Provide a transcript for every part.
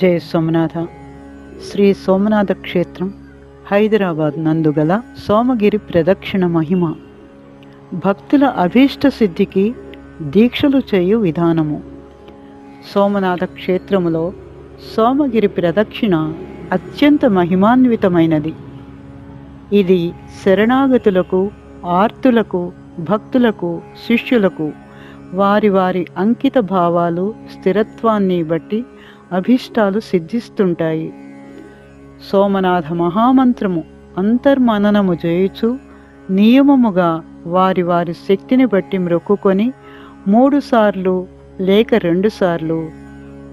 జయ సోమనాథ. శ్రీ సోమనాథ క్షేత్రం హైదరాబాద్ నందుగల సోమగిరి ప్రదక్షిణ మహిమ. భక్తుల అభీష్ట సిద్ధికి దీక్షలు చేయు విధానము. సోమనాథ క్షేత్రములో సోమగిరి ప్రదక్షిణ అత్యంత మహిమాన్వితమైనది. ఇది శరణాగతులకు ఆర్తులకు భక్తులకు శిష్యులకు వారి వారి అంకిత భావాలు స్థిరత్వాన్ని బట్టి అభిష్టాలు సిద్ధిస్తుంటాయి. సోమనాథ మహామంత్రము అంతర్మననము చేయుచు నియమముగా వారి వారి శక్తిని బట్టి మ్రొక్కుకొని మూడుసార్లు లేక రెండుసార్లు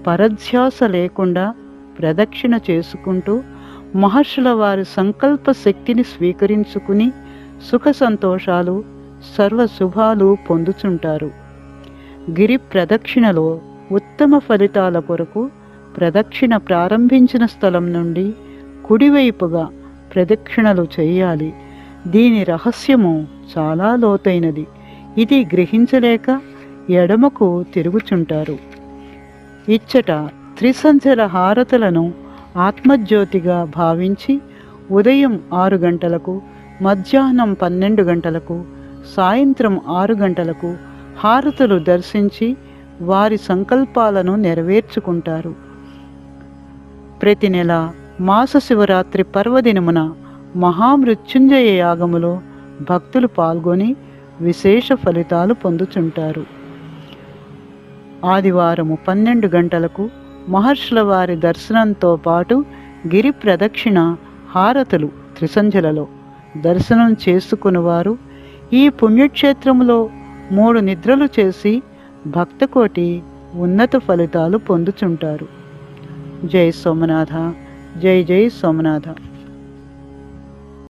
పరధ్యాస లేకుండా ప్రదక్షిణ చేసుకుంటూ మహర్షుల వారి సంకల్ప శక్తిని స్వీకరించుకుని సుఖ సంతోషాలు సర్వశుభాలు పొందుచుంటారు. గిరి ప్రదక్షిణలో ఉత్తమ ఫలితాల కొరకు ప్రదక్షిణ ప్రారంభించిన స్థలం నుండి కుడివైపుగా ప్రదక్షిణలు చేయాలి. దీని రహస్యము చాలా లోతైనది. ఇది గ్రహించలేక ఎడమకు తిరుగుచుంటారు. ఇచ్చట త్రిసంధ్యల హారతులను ఆత్మజ్యోతిగా భావించి ఉదయం ఆరు గంటలకు మధ్యాహ్నం పన్నెండు గంటలకు సాయంత్రం ఆరు గంటలకు హారతులు దర్శించి వారి సంకల్పాలను నెరవేర్చుకుంటారు. ప్రతి నెల మాస శివరాత్రి పర్వదినమున మహామృత్యుంజయ యాగములో భక్తులు పాల్గొని విశేష ఫలితాలు పొందుచుంటారు. ఆదివారము పన్నెండు గంటలకు మహర్షుల వారి దర్శనంతో పాటు గిరి ప్రదక్షిణ హారతులు త్రిసంధ్యలలో దర్శనం చేసుకునివారు. ఈ పుణ్యక్షేత్రములో మూడు నిద్రలు చేసి భక్తకోటి ఉన్నత ఫలితాలు పొందుచుంటారు. జై సోమనాథ జై జై సోమనాథ